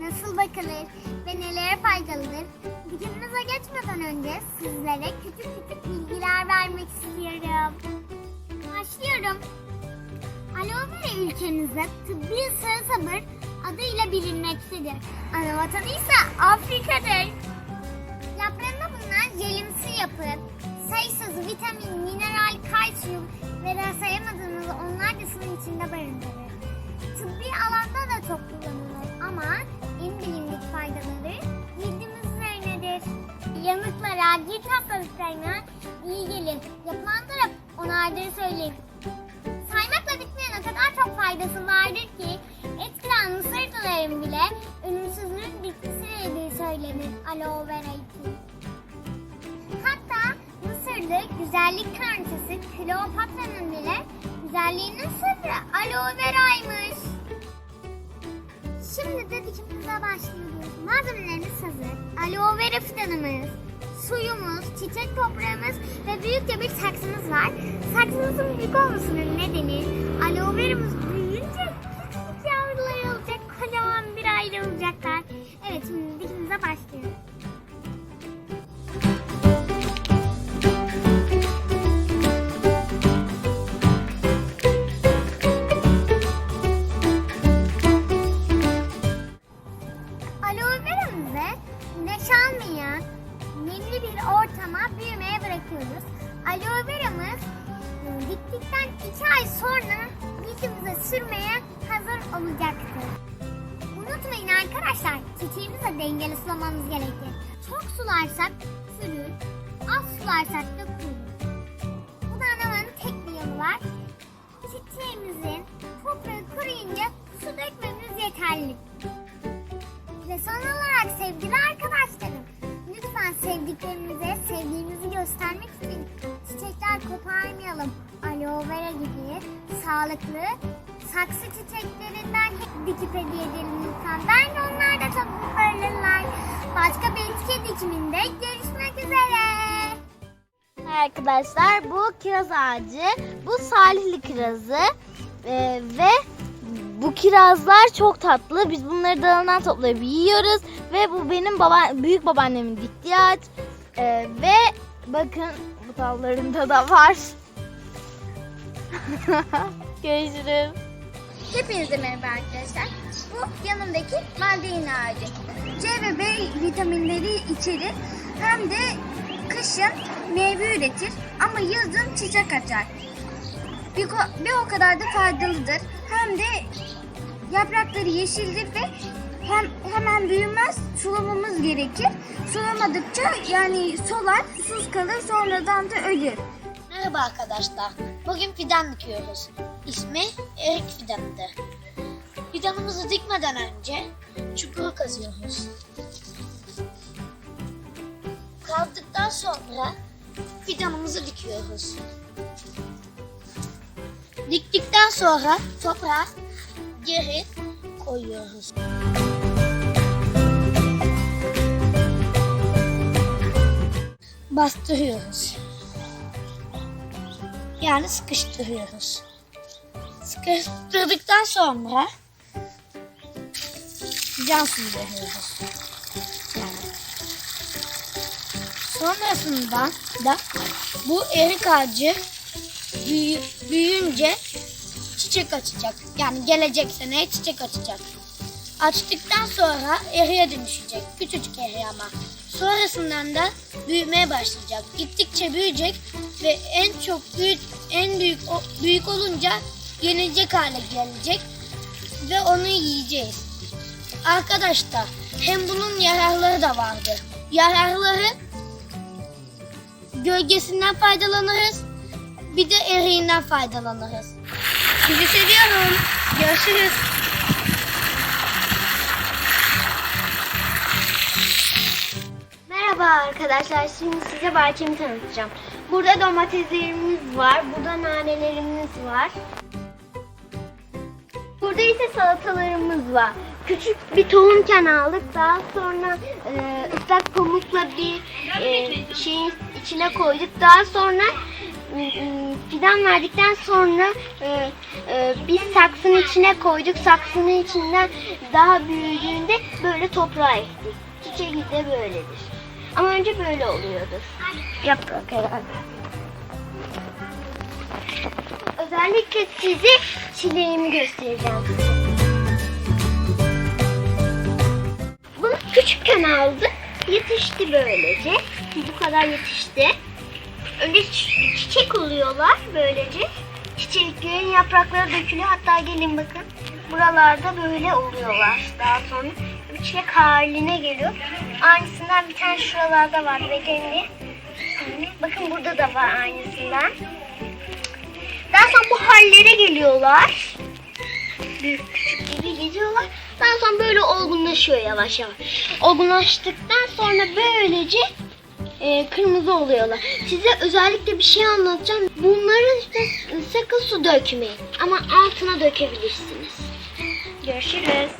nasıl bakılır ve nelere faydalıdır? Videomuza geçmeden önce sizlere küçük küçük bilgiler vermek istiyorum. Başlıyorum. Aloe vera ülkemizde tıbbi sarı sabır adıyla bilinmektedir. Ana vatanı ise Afrika'dır. Yaprağında bulunan jelimsi yapı, sayısız vitamin, mineral, kalsiyum ve sayamadığınız onlarca suyun içinde barındırır. Yanıklara, cilt hastalıklarına iyi gelir. Yapılandırıp onardır söyleyeyim. Saymakla bitmeyen o kadar çok faydası vardır ki etkilen mısırdıların bile ölümsüzlük bitkisi dediği söylenir aloe vera için. Hatta Mısırlı güzellik kraliçesi Kleopatra'nın bile güzelliğinin sırrı aloe veraymış. Başlıyoruz. Malzemelerimiz hazır. Aloe vera fidanımız, suyumuz, çiçek toprağımız ve büyükçe bir saksımız var. Saksımızın büyük olmasının nedeni aloe veramız ortama büyümeye bırakıyoruz. Aloe veramız e, diktikten 2 ay sonra cildimize sürmeye hazır olacaktır. Unutmayın arkadaşlar çiçeğimizi dengeli sulamamız gerekir. Çok sularsak çürür, az sularsak da kurur. Bu da anlamanın tek bir yolu var. Çiçeğimizin toprağı kuruyunca su dökmemiz göstermek için çiçekler koparmayalım. Aloe vera gibi sağlıklı saksı çiçeklerinden hep dikip hediye edelim lütfen. Bence onlar da çok olurlar. Başka bir bitki dikiminde görüşmek üzere. Arkadaşlar bu kiraz ağacı, bu salihli kirazı Ee, ve bu kirazlar çok tatlı. Biz bunları dalından toplayıp yiyoruz ve bu benim baba, büyük babaannemin diktiği ağaç Ee, ve bakın bu dallarında da var. Görüşürüz. Hepinize merhaba arkadaşlar. Bu yanımdaki mandalina ağacı. C ve B vitaminleri içerir. Hem de kışın meyve üretir ama yazın çiçek açar. Bir, bir o kadar da faydalıdır. Hem de yaprakları yeşildir ve hem hemen büyümez. Sulamamız gerekir. Sulamadıkça yani solar, susuz kalır sonradan da ölür. Merhaba arkadaşlar. Bugün fidan dikiyoruz. İsmi erik fidanıdır. Fidanımızı dikmeden önce çukuru kazıyoruz. Kazdıktan sonra fidanımızı dikiyoruz. Diktikten sonra toprağa geri koyuyoruz. Bastırıyoruz. Yani sıkıştırıyoruz. Sıkıştırdıktan sonra can suyu veriyoruz. Sonrasında da bu erik ağacı büyü- büyüyünce çiçek açacak. Yani gelecek sene çiçek açacak. Açtıktan sonra eriye dönüşecek. Küçücük eri ama. Sonrasından da büyümeye başlayacak. Gittikçe büyüyecek ve en çok büyük en büyük büyük olunca yenilecek hale gelecek ve onu yiyeceğiz. Arkadaşlar hem bunun yararları da vardı. Yararları gölgesinden faydalanırız. Bir de eriğinden faydalanırız. Sizi seviyorum. Görüşürüz. Merhaba arkadaşlar. Şimdi size bahçemi tanıtacağım. Burada domateslerimiz var. Burada nanelerimiz var. Burada ise salatalarımız var. Küçük bir tohumken aldık. Daha sonra e, ıslak pamukla bir e, şeyin içine koyduk. Daha sonra fidan verdikten sonra e, e, biz saksının içine koyduk. Saksının içinden daha büyüdüğünde böyle toprağa ektik. Çiçeği de böyledir. Ama önce böyle oluyordur. Yaprak herhalde. Özellikle size çileğimi göstereceğim. Bunu küçükken aldık. Yetişti böylece. Bu kadar yetişti. Önce çi- çiçek oluyorlar böylece. Çiçeklerin yaprakları dökülüyor. Hatta gelin bakın. Buralarda böyle oluyorlar. Daha sonra çilek haline geliyor. Aynısından bir tane şuralarda var. Bedenli. Bakın burada da var aynısından. Daha sonra bu hallere geliyorlar. Büyük küçük gibi geziyorlar. Daha sonra böyle olgunlaşıyor yavaş yavaş. Olgunlaştıktan sonra böylece e, kırmızı oluyorlar. Size özellikle bir şey anlatacağım. Bunları işte sakın su dökmeyin. Ama altına dökebilirsiniz. Görüşürüz.